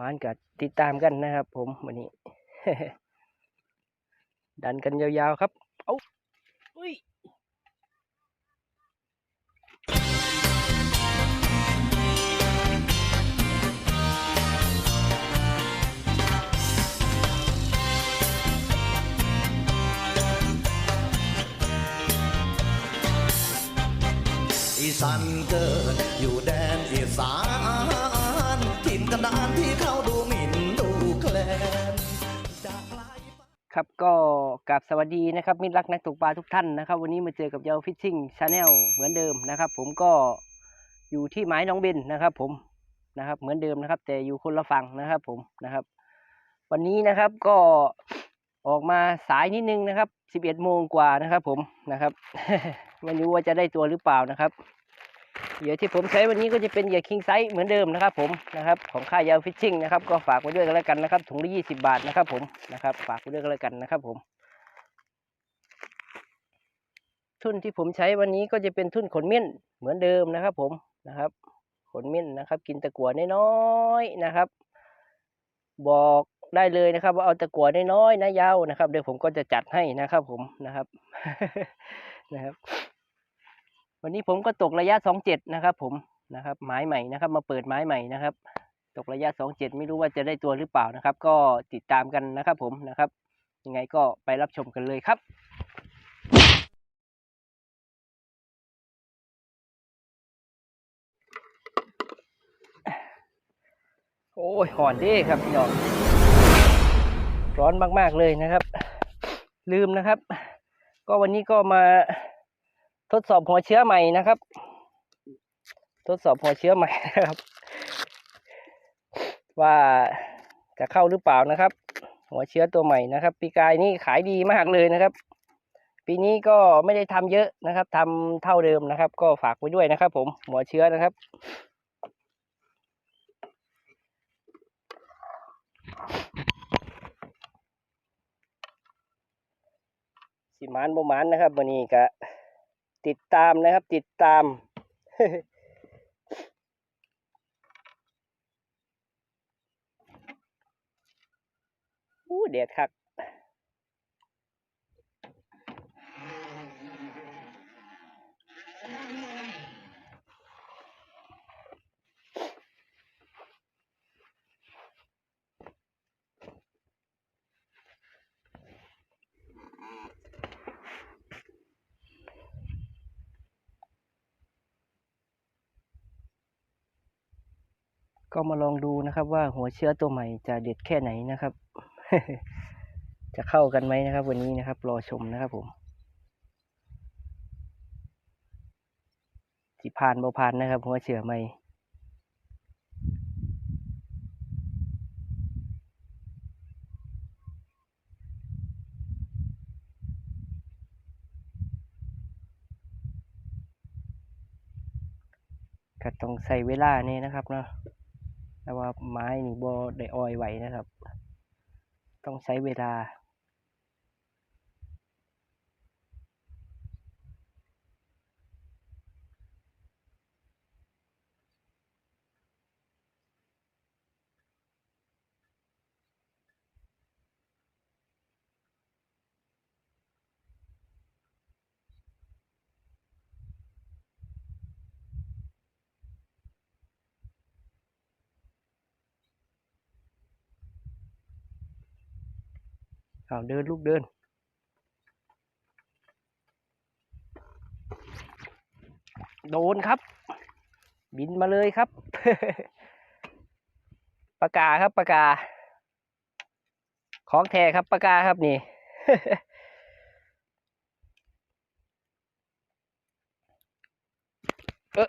มานกับติดตามกันนะครับ ผมวันนี้ ดันกันยาวๆครับ เอาอุ้ยอีสานเกิด ครับก็กราบสวัสดีนะครับมิตรรักนักตกปลาทุกท่านนะครับ วันนี้มาเจอกับยาฟิชชิ่งชาแนลเหมือนเดิมนะครับ ผมก็อยู่ที่ไม้น้องเบนนะครับ ผมนะครับ เหมือนเดิมนะครับ แต่อยู่คนละฝั่งนะครับ ผมนะครับ วันนี้นะครับก็ออกมาสายนิดนึงนะครับ 11โมงกว่านะครับ ผมนะครับ ไม่รู้ว่าจะได้ตัวหรือเปล่านะครับ เหยื่อที่ผมใช้วันนี้ก็จะเป็นเหยื่อคิงไซส์เหมือนเดิมนะครับผมนะครับของค่ายยาวฟิชชิ่งนะครับก็ฝากไว้ด้วยกันแล้วกันนะครับถุงละ20บาทนะครับผมนะครับฝากไว้ด้วยกันแล้วกันนะครับผมทุ่นที่ผมใช้วันนี้ก็จะเป็นทุ่นขนเม่นเหมือนเดิมนะครับผมนะครับขนเม่นนะครับ กินตะกั่วน้อยๆนะครับ บอกได้เลยนะครับ ว่าเอาตะกั่วน้อยๆนะยาวนะครับ เดี๋ยวผมก็จะจัดให้นะครับผมนะครับนะครับ วันนี้ผมก็ตกระยะสองเจ็ดนะครับ ผมนะครับไม้ใหม่นะครับ มาเปิดไม้ใหม่นะครับ ตกระยะสองเจ็ดไม่รู้ว่าจะได้ตัวหรือเปล่านะครับ ก็ติดตามกันนะครับ ผมนะครับ ยังไงก็ไปรับชมกันเลยครับโอ้ยหอนด้ครับพี่น้องร้อนมาก ๆ เลยนะครับ ลืมนะครับ ก็วันนี้ก็มา ทดสอบหัวเชื้อใหม่นะครับ ทดสอบหัวเชื้อใหม่นะครับ ว่าจะเข้าหรือเปล่านะครับ หัวเชื้อตัวใหม่นะครับ ปีกายนี่ขายดีมากเลยนะครับ ปีนี้ก็ไม่ได้ทำเยอะนะครับทำเท่าเดิมนะครับ ก็ฝากไว้ด้วยนะครับ ผมหัวเชื้อนะครับสิมานบ่มานนะครับวันนี้ก็ ติดตามนะครับ ติดตาม อู้เด็ดคัก ก็มาลองดูนะครับ ว่าหัวเชื้อตัวใหม่จะเด็ดแค่ไหนนะครับ จะเข้ากันไหมนะครับ วันนี้นะครับ รอชมนะครับผมสิผ่านบ่ผ่านนะครับ หัวเชื้อใหม่ก็ต้องใส่เวลานี่นะครับเนาะ แต่ว่าไม้นี่บ่ได้ออยไหวนะครับ ต้องใช้เวลา เอาเดินลูกเดิน โดนครับ บินมาเลยครับปากกาครับปากกา ของแท้ครับปากกาครับนี่เอะ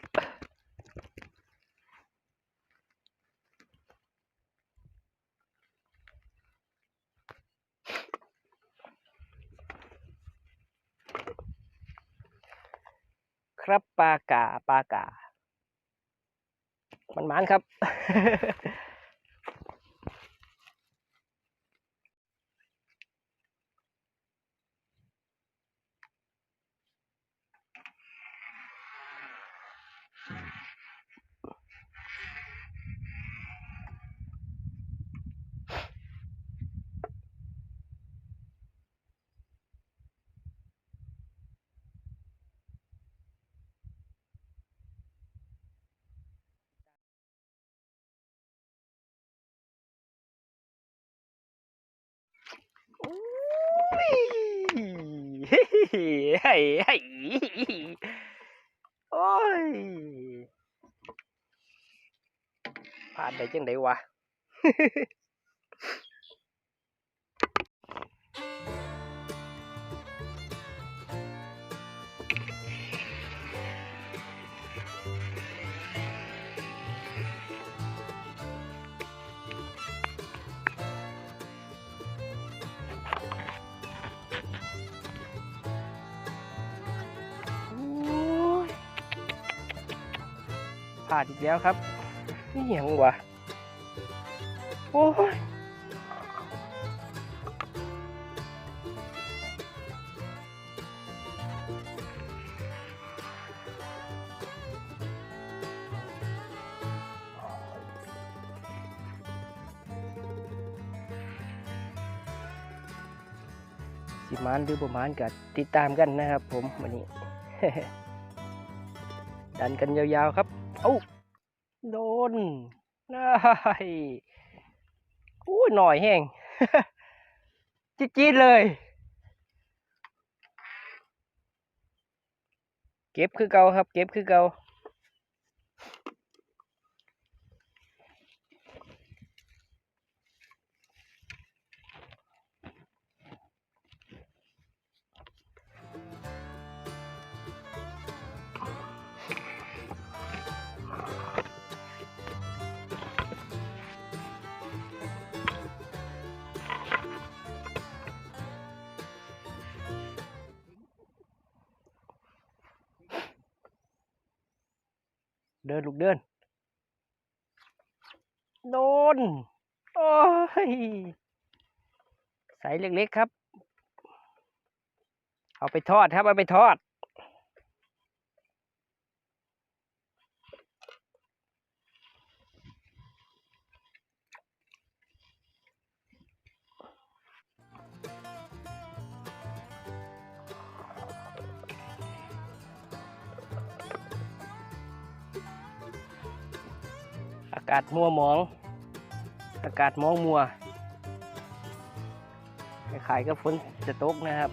ครับปากาปากามันมันครับ ยเฮ้ยเฮ้ยเฮ้ พลาดอีกแล้วครับ นี่ยังวะ โอ้ยสิมานหรือประมาณกับติดตามกันนะครับผมวันนี้ ดันกันยาวๆครับ เอ้าโดนนายอู้หน่อยแห้งจี๊ดเลย เก็บคือเก่าครับ เก็บคือเก่า เดินลูกเดิน โดน โอ้ยใส่เล็กๆครับ เอาไปทอดครับ เอาไปทอด กาศมัวมอง อากาศมองมัวขายก็ฝนจะตกนะครับ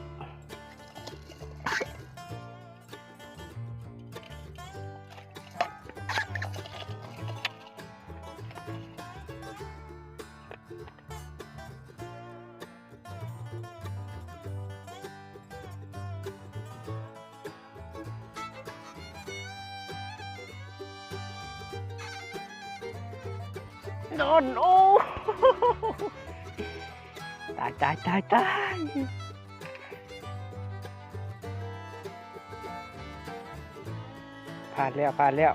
นอน โอ้ตายตายตายตายผ่านแล้วผ่านแล้ว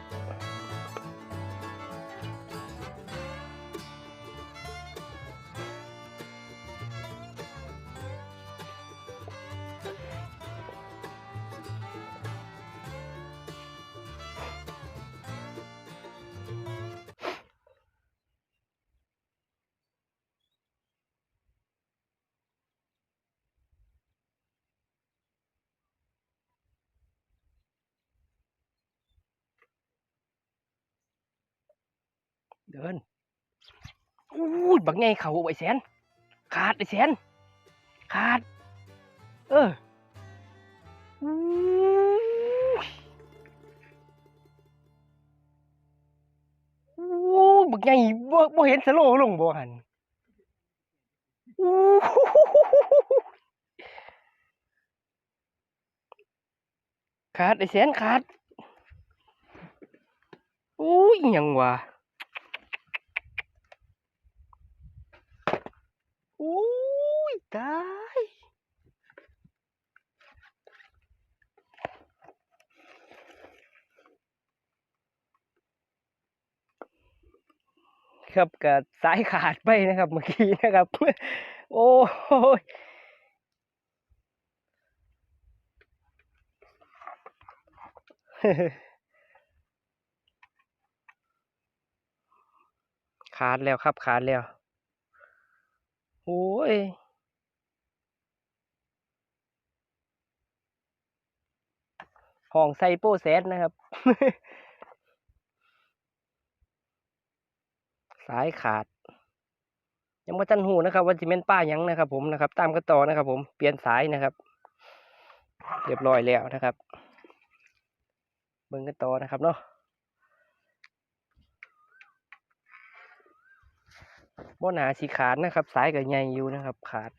เดินอู้บักไงเขาไอ้แสน ขาดไอ้แสน ขาด เอออู้ยอู้บักไงบ่บ่เห็นสโลว์ลงบ่หันอู้ขาดไอ้แสนขาดอู้ยังวะ อุ้ย ตายครับกับสายขาดไปนะครับเมื่อกี้นะครับ โอ้ยขาดแล้วครับขาดแล้วโอ้ย ห้องไซโปแซดนะครับ สายขาด ยังไม่ทันหูนะครับว่าจะเป็นป้ายังนะครับ ผมนะครับ ตามกันต่อนะครับ ผมเปลี่ยนสายนะครับ เรียบร้อยแล้วนะครับเบิ่งกันต่อนะครับเนาะบ่หนาสีขาดนะครับ สายกับใหญ่อยู่นะครับ ขาด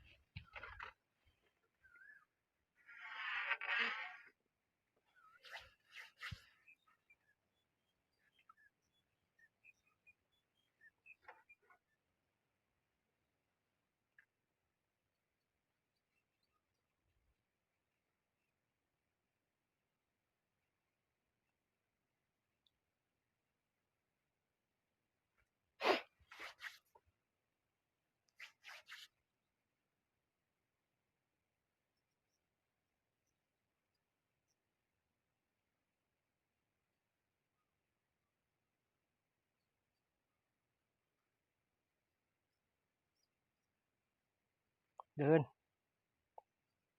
เดิน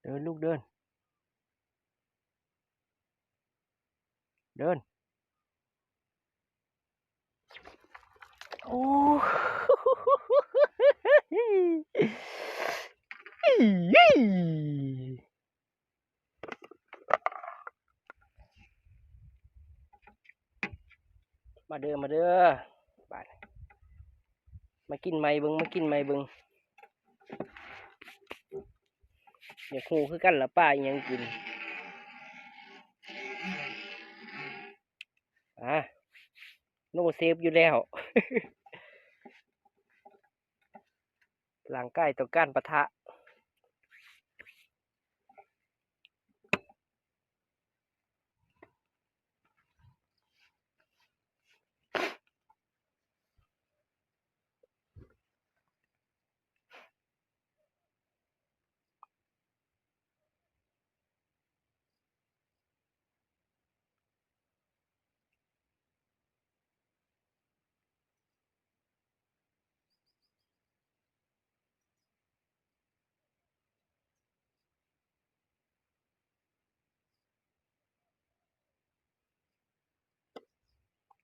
เดินลูกเดิน เดิน โอ้มาเด้อมาเด้อบาดมากินไม่เบิงมากินไม่เบิง อย่าคูคือกันละป้ายังกินอะโนเซฟอยู่แล้วหลังใกล้ต่อการปะทะ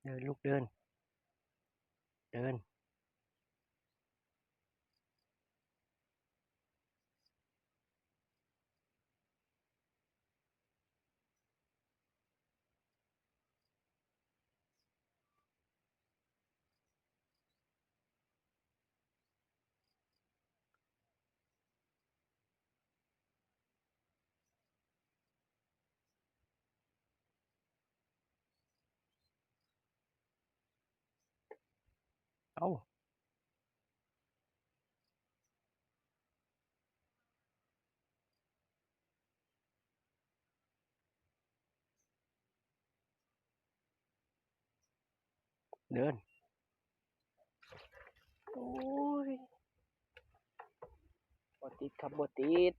เดินลูกเดิน เดิน อาเดิน โอ้ยบติดครับบติด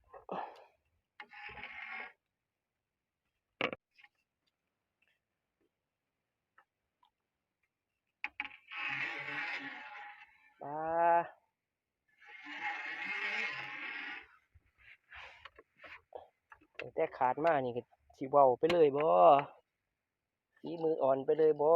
ปลาตั้งแต่ ขาดมากนี่สิเว้าไปเลยบ่สีมืออ่อนไปเลยบ่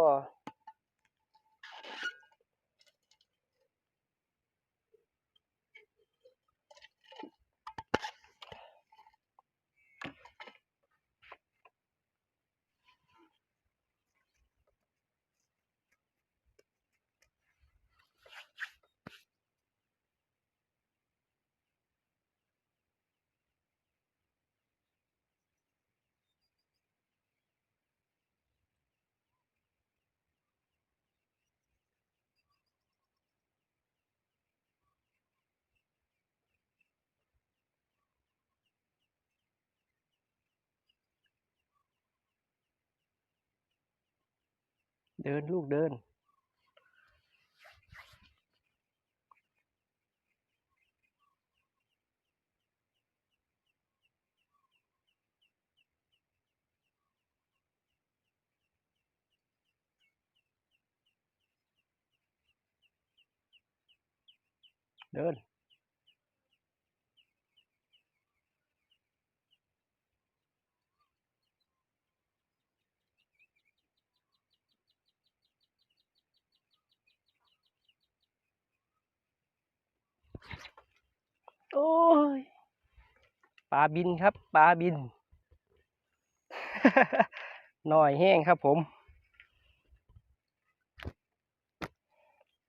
เดินลูกเดิน เดิน โอ้ยปลาบินครับปลาบินหน่อยแห้งครับผม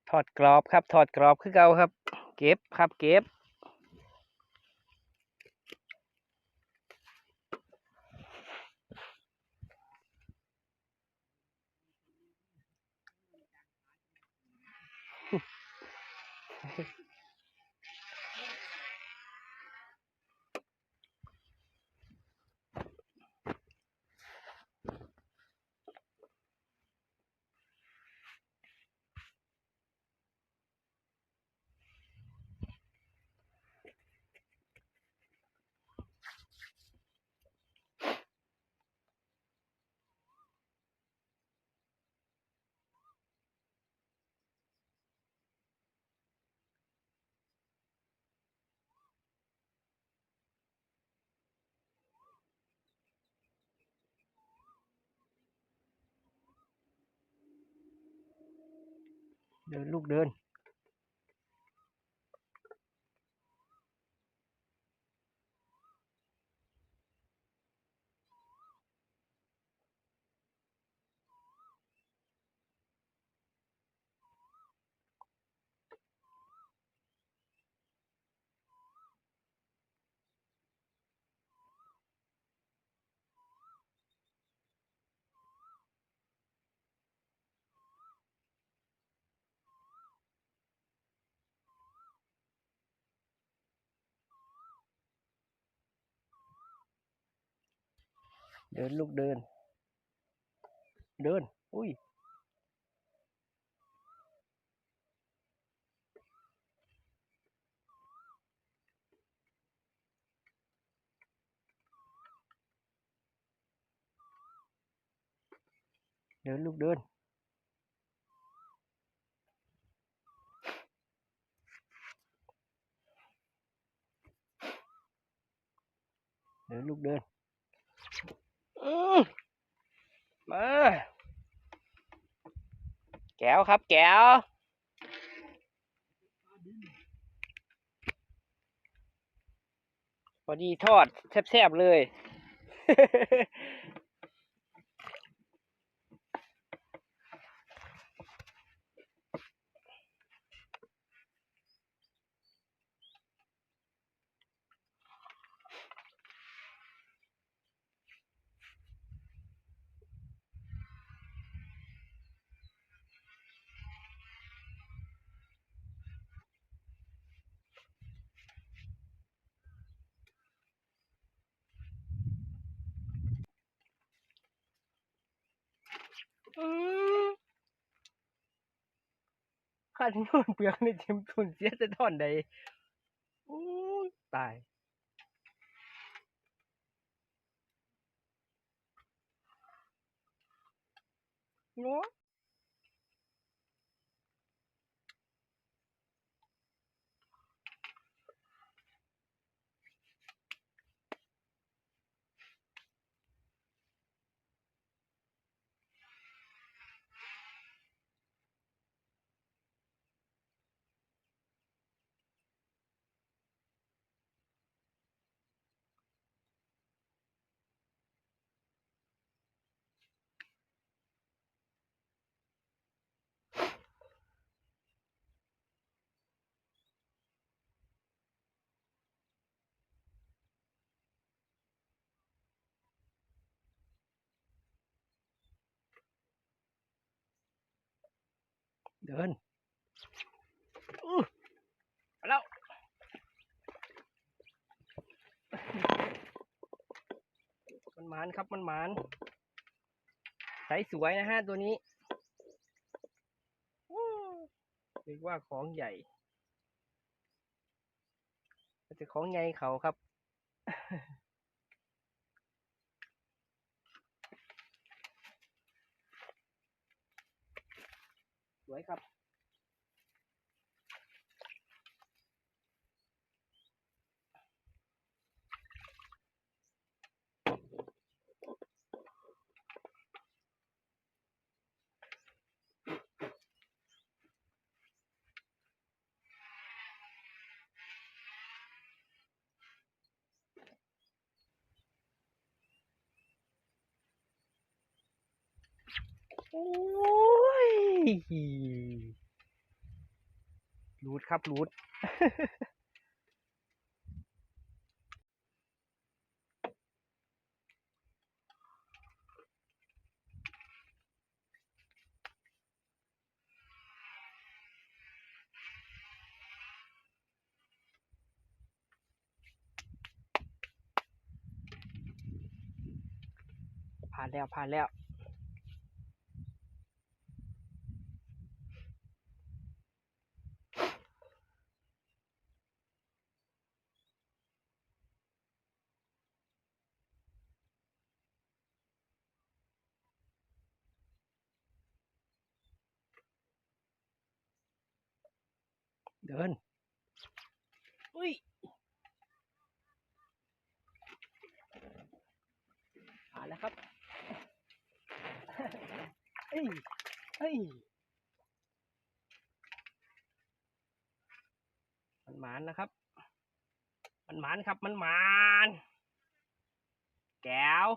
ทอดกรอบครับทอดกรอบคือเก่าครับ เก็บครับเก็บ เดิน เดินเดินลูกเดิน เดิน อุ้ยเดินลูกเดิน เดินลูกเดินอื มาแก้วครับ แก้วพอดีทอดแซ่บๆเลย ขันโยนเปลือกในทิมทุนเสียจะท่อนใดตายเนาะ เดินอู้แล้วมันหมานครับมันหมานใสสวยนะฮะตัวนี้เรียกว่าของใหญ่จะของใหญ่เขาครับ วยครับ Oh. รูดครับรูดผ่านแล้วผ่านแล้ว เดินอุ้ยผ่านแล้วครับเฮ้ยเฮ้ยมันหมานนะครับ มันหมานครับมันหมาน แก้ว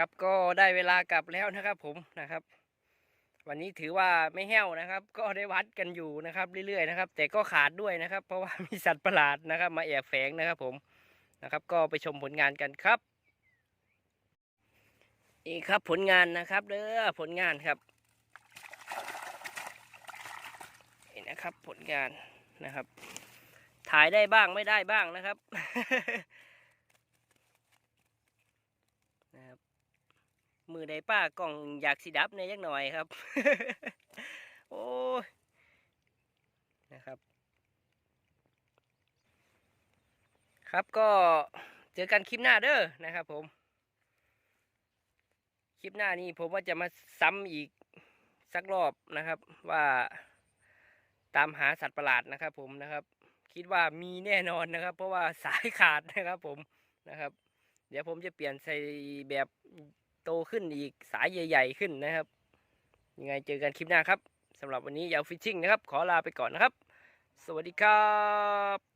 ครับก็ได้เวลากลับแล้วนะครับผมนะครับ วันนี้ถือว่าไม่แห้วนะครับ ก็ได้วัดกันอยู่นะครับเรื่อยๆนะครับ แต่ก็ขาดด้วยนะครับ เพราะว่ามีสัตว์ประหลาดนะครับ มาแอบแฝงนะครับผมนะครับ ก็ไปชมผลงานกันครับนี่ครับผลงานนะครับเด้อผลงานครับนี่นะครับผลงานนะครับ ถ่ายได้บ้างไม่ได้บ้างนะครับ มือใดป้ากล่องอยากสีดับในอยยักหน่อยครับ โอ้ยนะครับ ครับก็เจอกันคลิปหน้าเด้อนะครับผม คลิปหน้านี้ผมว่าจะมาซ้ำอีกสักรอบนะครับว่าตามหาสัตว์ประหลาดนะครับ ผมนะครับ คิดว่ามีแน่นอนนะครับ เพราะว่าสายขาดนะครับผมนะครับ เดี๋ยวผมจะเปลี่ยนใส่แบบ โตขึ้นอีกสายใหญ่ ๆ ขึ้นนะครับ ยังไงเจอกันคลิปหน้าครับสำหรับวันนี้ยาวฟิชชิ่งนะครับ ขอลาไปก่อนนะครับ สวัสดีครับ